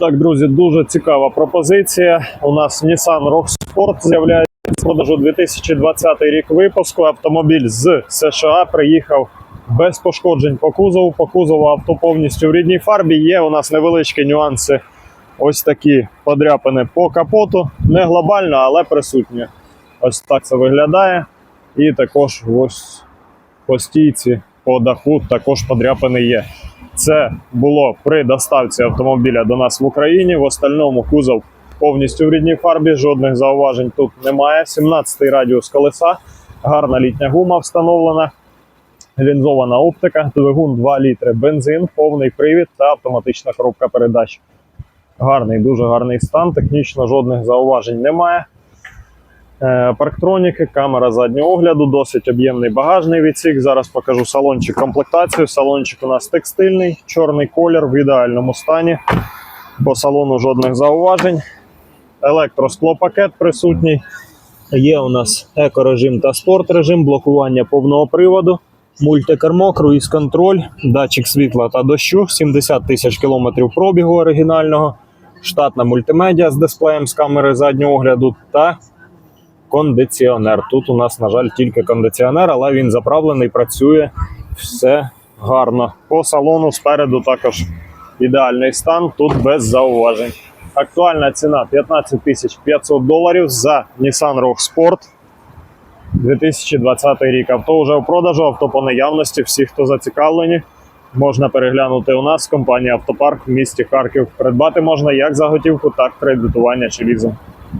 Так, друзі, дуже цікава пропозиція. У нас Nissan Rogue Sport з'являється в продажу 2020 рік випуску. Автомобіль з США приїхав без пошкоджень по кузову. По кузову авто повністю в рідній фарбі. Є у нас невеличкі нюанси. Ось такі подряпини по капоту. Не глобально, але присутні. Ось так це виглядає. І також ось по стійці, по даху також подряпини є. Це було при доставці автомобіля до нас в Україні. В остальному кузов повністю в рідній фарбі. Жодних зауважень тут немає. 17-й радіус колеса, гарна літня гума встановлена, лінзована оптика, двигун 2 літри, бензин, повний привід та автоматична коробка передач. Гарний, дуже гарний стан. Технічно жодних зауважень немає. Е, Парктроніки, камера заднього огляду, досить об'ємний багажний відсік. Зараз покажу салончик комплектацію. Салончик у нас текстильний, чорний колір в ідеальному стані. По салону жодних зауважень. Електросклопакет присутній. Є у нас екорежим та спорт режим, блокування повного приводу, мультикермо, круїз контроль, датчик світла та дощу, 70 тисяч кілометрів пробігу оригінального, штатна мультимедіа з дисплеєм з камери заднього огляду та кондиціонер. Тут у нас, на жаль, тільки кондиціонер, але він заправлений, працює все гарно. По салону спереду також ідеальний стан, тут без зауважень. Актуальна ціна 15 тисяч 500 доларів за Nissan Rogue Sport 2020 рік. Авто вже у продажу, авто по наявності. Всі, хто зацікавлені, можна переглянути у нас. Компанія Автопарк в місті Харків. Придбати можна як за готівку, так і кредитування чи лізинг.